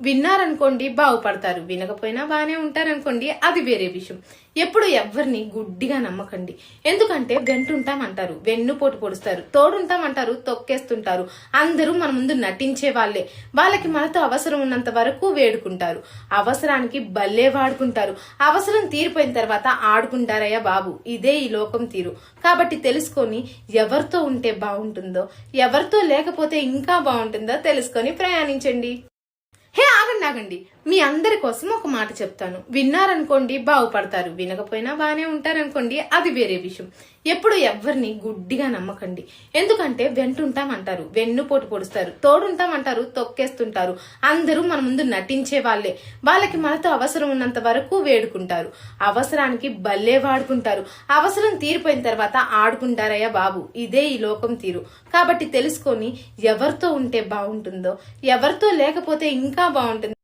విన్నారనుకోండి బాగుపడతారు. వినకపోయినా బాగానే ఉంటారనుకోండి అది వేరే విషయం. ఎప్పుడు ఎవరిని గుడ్డిగా నమ్మకండి. ఎందుకంటే వెంటుంటామంటారు వెన్నుపోటు పొడుస్తారు తోడుంటామంటారు తొక్కేస్తుంటారు. అందరూ మన ముందు నటించే వాళ్ళే. వాళ్ళకి మనతో అవసరం ఉన్నంత వరకు వేడుకుంటారు. అవసరానికి భలే వాడుకుంటారు. అవసరం తీరిపోయిన తర్వాత ఆడుకుంటారయ్యా బాబు ఇదే ఈ లోకం తీరు. కాబట్టి తెలుసుకొని ఎవరితో ఉంటే బాగుంటుందో ఎవరితో లేకపోతే ఇంకా బాగుంటుందో తెలుసుకొని ప్రయాణించండి. ఆగండి మీ అందరి కోసం ఒక మాట చెప్తాను. విన్నారనుకోండి బాగుపడతారు. వినకపోయినా బాగానే ఉంటారనుకోండి అది వేరే విషయం. ఎప్పుడు ఎవరిని గుడ్డిగా నమ్మకండి. ఎందుకంటే వెంటుంటామంటారు వెన్నుపోటు పొడుస్తారు తోడుంటామంటారు తొక్కేస్తుంటారు. అందరూ మన ముందు నటించే వాళ్ళే. వాళ్ళకి మనతో అవసరం ఉన్నంత వరకు వేడుకుంటారు. అవసరానికి భలే వాడుకుంటారు. అవసరం తీరిపోయిన తర్వాత ఆడుకుంటారయ్యా బాబు ఇదే ఈ లోకం తీరు. కాబట్టి తెలుసుకొని ఎవరితో ఉంటే బాగుంటుందో ఎవరితో లేకపోతే ఇంకా బాగుంటుంది